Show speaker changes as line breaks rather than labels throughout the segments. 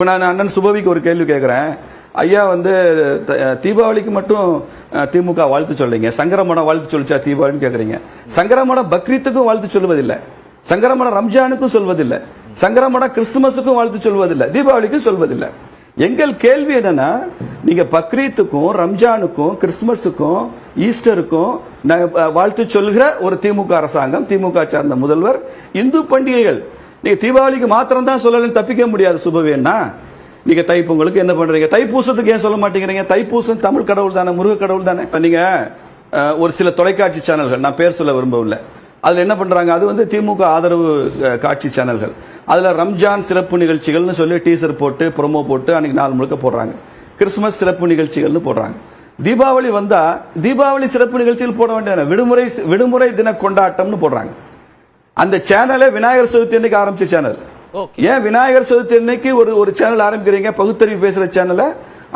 இப்போ நான் அண்ணன் சுபவிக்கு ஒரு கேள்வி கேட்குறேன் ஐயா வந்து த- தீபாவளிக்கு மட்டும் திமுக வாழ்த்து சொல்றீங்க. சங்கரமணம் வாழ்த்து சொல்லிச்சா தீபாவளின்னு கேட்குறீங்க சங்கரமணம் பக்ரீத்துக்கும் வாழ்த்து சொல்வதில்லை. சங்கரமணம் ரம்ஜானுக்கும் சொல்வதில்லை. சங்கரமணம் கிறிஸ்துமஸுக்கும் வாழ்த்து சொல்வதில்லை. தீபாவளிக்கும் சொல்வதில்லை. எங்கள் கேள்வி என்னன்னா நீங்க பக்ரீத்துக்கும் ரம்ஜானுக்கும் கிறிஸ்துமஸுக்கும் ஈஸ்டருக்கும் வாழ்த்து சொல்கிற ஒரு திமுக அரசாங்கம் திமுக சார்ந்த முதல்வர் இந்து பண்டிகைகள் நீங்க தீபாவளிக்கு மாத்திரம் தான் சொல்லலன்னு தப்பிக்க முடியாது சுபவேன்னா. நீங்க தைப்பொங்கலுக்கு என்ன பண்றீங்க? தைப்பூசத்துக்கு ஏன் சொல்ல மாட்டேங்கிறீங்க? தைப்பூசம் தமிழ் கடவுள் தானே முருக கடவுள் தானே. இப்ப நீங்க ஒரு சில தொலைக்காட்சி சேனல்கள் நான் பேர் சொல்ல விரும்பவில்லை. அதுல என்ன பண்றாங்க? அது வந்து திமுக ஆதரவு காட்சி சேனல்கள். அதுல ரம்ஜான் சிறப்பு நிகழ்ச்சிகள்னு சொல்லி டீசர் போட்டு ப்ரோமோ போட்டு அன்னைக்கு நாள் முழுக்க போடுறாங்க. கிறிஸ்துமஸ் சிறப்பு நிகழ்ச்சிகள்னு போடுறாங்க. தீபாவளி வந்தா தீபாவளி சிறப்பு நிகழ்ச்சிகள் போட வேண்டியதான விடுமுறை விடுமுறை தின கொண்டாட்டம்னு போடுறாங்க. அந்த சேனலை விநாயகர் சதுர்த்தி அன்னைக்கு ஆரம்பிச்ச சேனல் ஏன் விநாயகர் சதுர்த்தி அன்னைக்கு ஒரு ஒரு சேனல் ஆரம்பிக்கிறீங்க? பகுத்தறிவு பேசுற சேனலை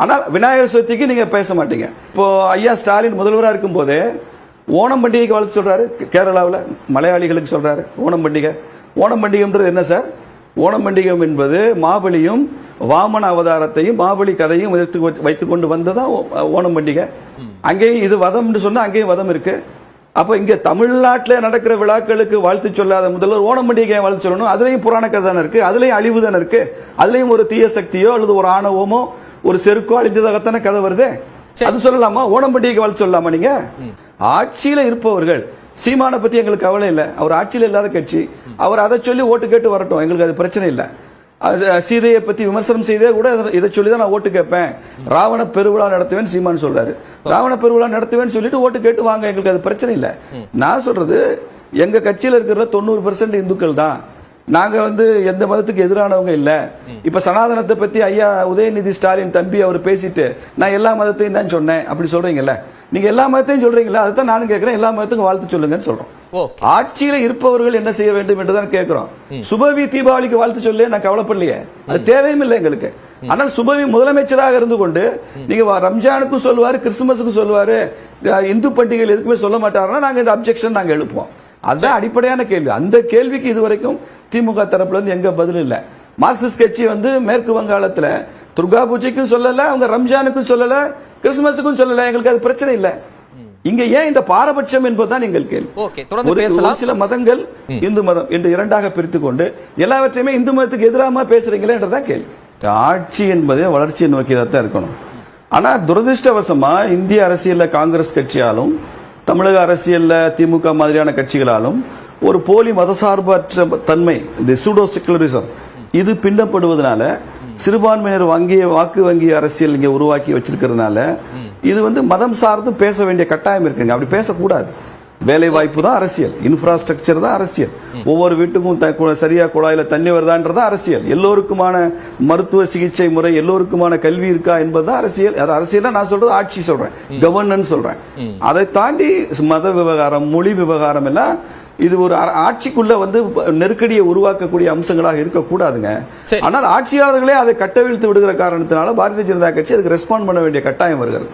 ஆனால் விநாயகர் சதுர்த்திக்கு நீங்க பேச மாட்டீங்க. இப்போ ஐயா ஸ்டாலின் முதல்வரா இருக்கும் போதே ஓணம் பண்டிகைக்கு வாழ்த்து சொல்றாரு. கேரளாவில் மலையாளிகளுக்கு சொல்றாரு. ஓணம் பண்டிகை. ஓணம் பண்டிகைன்றது என்ன சார்? ஓணம் பண்டிகை என்பது மாபலியும் வாமன அவதாரத்தையும் மாபலி கதையும் வைத்து வைத்துக் கொண்டு வந்ததான் ஓணம் பண்டிகை? அங்கேயும் இது வதம்னு சொன்னா அங்கேயும் வதம் இருக்கு. அப்ப இங்க தமிழ்நாட்டில் நடக்கிற விழாக்களுக்கு வாழ்த்து சொல்லாத முதல்வர் ஓணம் பண்டிகை வாழ்த்து சொல்லணும். அதுலயும் புராண கதை தானே இருக்கு. அதுலயும் அழிவு தானே இருக்கு. அதுலயும் ஒரு தீய சக்தியோ அல்லது ஒரு ஆணவமோ ஒரு செருக்கோ அழிஞ்சதாகத்தானே கதை வருது? அது சொல்லலாமா? ஓணம் பண்டிகைக்கு வாழ்த்து சொல்லலாமா நீங்க? ஆட்சியில இருப்பவர்கள் சீமானை பத்தி எங்களுக்கு கவலை இல்லை. அவர் ஆட்சியில் இல்லாத கட்சி. அவர் அதை சொல்லி ஓட்டு கேட்டு வரட்டும். எங்களுக்கு அது பிரச்சனை இல்லை. சீதையை பத்தி விமர்சனம் செய்தே கூட இதை- இதை சொல்லி தான் நான் ஓட்டு கேட்பேன். ராவண பெருவிழா நடத்துவேன் சீமான் சொல்றாரு. ராவண பெருவிழா நடத்துவேன்னு சொல்லிட்டு ஓட்டு கேட்டு வாங்க எங்களுக்கு அது பிரச்சனை இல்லை. நான் சொல்றது எங்க கட்சியில இருக்கிற தொண்ணூறு பெர்சன்ட் இந்துக்கள் தான். நாங்க வந்து எந்த மதத்துக்கு எதிரானவங்க இல்ல. இப்ப சனாதனத்தை பத்தி ஐயா உதயநிதி ஸ்டாலின் தம்பி அவர் பேசிட்டு நான் எல்லா மதத்தையும் தான் சொன்னேன். அப்படி சொல்றீங்கல்ல. நீங்க எல்லா மதத்தையும் சொல்றீங்களா? அதுதான் நானும் கேட்கிறேன். எல்லா மதத்துக்கும் வாழ்த்து சொல்லுங்கன்னு சொல்றோம். ஆட்சியில இருப்பவர்கள் என்ன செய்ய வேண்டும் என்றுதான் கேட்கிறோம். சுபவி தீபாவளிக்கு வாழ்த்து சொல்லி நான் கவலைப்படலையே. அது தேவையும் இல்லை எங்களுக்கு. ஆனால் சுபவி முதலமைச்சராக இருந்து கொண்டு நீங்க ரம்ஜானுக்கும் சொல்லுவாரு கிறிஸ்துமஸுக்கும் சொல்லுவாரு இந்து பண்டிகைகள் எதுக்குமே சொல்ல மாட்டாருன்னா நாங்க இந்த அப்செக்ஷன் நாங்க எழுப்புவோம். அதுதான் அடிப்படையான கேள்வி. அந்த கேள்விக்கு இதுவரைக்கும் திமுக தரப்புல இருந்து எங்க பதில் இல்ல. மார்க்சிஸ்ட் கட்சி வந்து மேற்கு வங்காளத்துல துர்கா பூஜைக்கும் சொல்லல அவங்க ரம்ஜானுக்கும் சொல்லல கிறிஸ்துமஸுக்கும் சொல்லல எங்களுக்கு அது பிரச்சனை இல்ல. இங்க ஏன் இந்த பாரபட்சம் என்பதுதான் எங்கள் கேள்வி. ஒரு சில மதங்கள் இந்து மதம் என்று இரண்டாக பிரித்துக் கொண்டு எல்லாவற்றையுமே இந்து மதத்துக்கு எதிராக பேசுறீங்களே என்றதான் கேள்வி ஆட்சி என்பதே வளர்ச்சியை நோக்கியதாக தான் இருக்கணும். ஆனா துரதிருஷ்டவசமா இந்திய அரசியல்ல காங்கிரஸ் கட்சியாலும் தமிழக அரசியல்ல திமுக மாதிரியான கட்சிகளாலும் ஒரு போலி மதசார்பற்ற தன்மை இந்த சூடோ செகுலரிசம் இது பின்னப்படுவதனால சிறுபான்மையினர் வங்கிய வாக்கு வங்கி அரசியல் இங்க உருவாக்கி வச்சிருக்கிறதுனால இது வந்து மதம் சார்ந்தும் பேச வேண்டிய கட்டாயம் இருக்குங்க. அப்படி பேசக்கூடாது. வேலை வாய்ப்பு தான் அரசியல். இன்ஃப்ராஸ்ட்ரக்சர் தான் அரசியல். ஒவ்வொரு வீட்டுக்கும் சரியா குழாயில தண்ணி வருதான்றது அரசியல். எல்லோருக்குமான மருத்துவ சிகிச்சை முறை எல்லோருக்குமான கல்வி இருக்கா என்பதுதான் அரசியல். அது அரசியல் நான் சொல்றது ஆட்சி சொல்றேன். கவர்னன்ஸ் சொல்றேன். அதை தாண்டி மத விவகாரம் மொழி விவகாரம் எல்லாம் இது ஒரு ஆட்சிக்குள்ள வந்து நெருக்கடியை உருவாக்கக்கூடிய அம்சங்களாக இருக்கக்கூடாதுங்க. ஆனால் ஆட்சியாளர்களே அதை கட்டவிழ்த்து விடுகிற காரணத்தினால பாரதிய ஜனதா கட்சி அதுக்கு ரெஸ்பாண்ட் பண்ண வேண்டிய கட்டாயம் வருகிறது